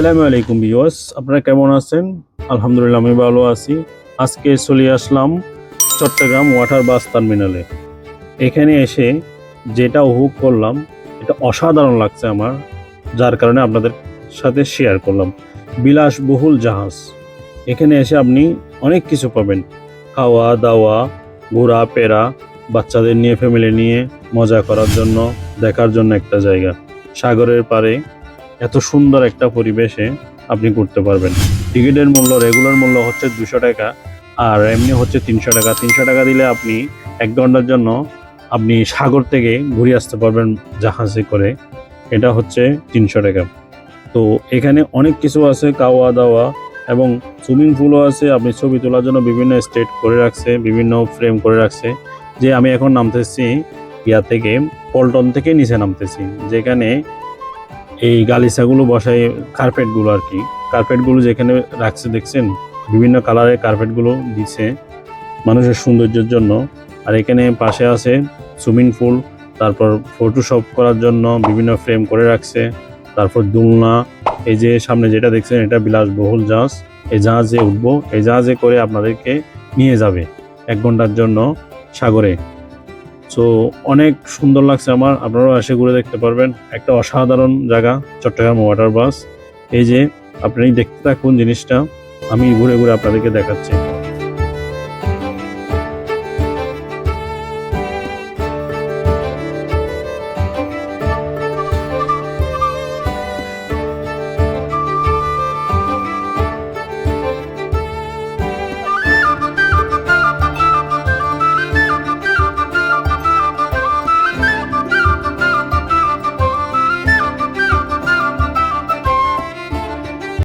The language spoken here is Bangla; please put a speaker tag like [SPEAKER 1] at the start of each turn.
[SPEAKER 1] আসসালামু আলাইকুম বিওয়াস আপনারা কেমন আছেন? আলহামদুলিল্লাহ, আমি ভালো আছি। আজকে চলে আসলাম চট্টগ্রাম ওয়াটার বাস টার্মিনালে। এখানে এসে যেটা উপভোগ করলাম, এটা অসাধারণ লাগছে আমার, যার কারণে আপনাদের সাথে শেয়ার করলাম। বিলাসবহুল জাহাজ। এখানে এসে আপনি অনেক কিছু পাবেন। খাওয়া, দাওয়া, ঘোরা পেরা বাচ্চাদের নিয়ে ফ্যামিলি নিয়ে, মজা করার জন্য, দেখার জন্য একটা জায়গা। সাগরের পাড়ে এত সুন্দর একটা পরিবেশে আপনি করতে পারবেন। টিকিটের মূল্য রেগুলার মূল্য হচ্ছে দুশো টাকা আর এমনি হচ্ছে তিনশো টাকা। তিনশো টাকা দিলে আপনি এক ঘণ্টার জন্য আপনি সাগর থেকে ঘুরে আসতে পারবেন জাহাজে করে। এটা হচ্ছে তিনশো টাকা। তো এখানে অনেক কিছু আছে খাওয়া দাওয়া এবং সুইমিং পুলও আছে। আপনি ছবি তোলার জন্য বিভিন্ন স্টেট করে রাখছে, বিভিন্ন ফ্রেম করে রাখছে। যে আমি এখন নামতেছি ইয়া থেকে পল্টন থেকে নিচে নামতেছি। যেখানে এই গালিচাগুলো বসাই কার্পেটগুলো আর কি। কার্পেটগুলো যেখানে রাখছে, দেখছেন? বিভিন্ন কালারের কার্পেটগুলো দিছে মানুষের সৌন্দর্যের জন্য। আর এখানে পাশে আছে সুইমিং পুল তারপর ফটোশপ করার জন্য বিভিন্ন ফ্রেম করে রাখছে। তারপর দুলনা, এই যে সামনে যেটা দেখছেন, এটা বিলাসবহুল জাহাজ। এই জাহাজে উঠবো, এই জাহাজে করে আপনাদেরকে নিয়ে যাবে এক ঘণ্টার জন্য সাগরে। সো অনেক সুন্দর লাগছে আমার। আপনারাও এসে ঘুরে দেখতে পারবেন। একটা অসাধারণ জায়গা, চট্টগ্রাম ওয়াটার বাস এই যে, আপনি দেখতে থাকুন জিনিসটা। আমি ঘুরে ঘুরে আপনাদেরকে দেখাচ্ছি।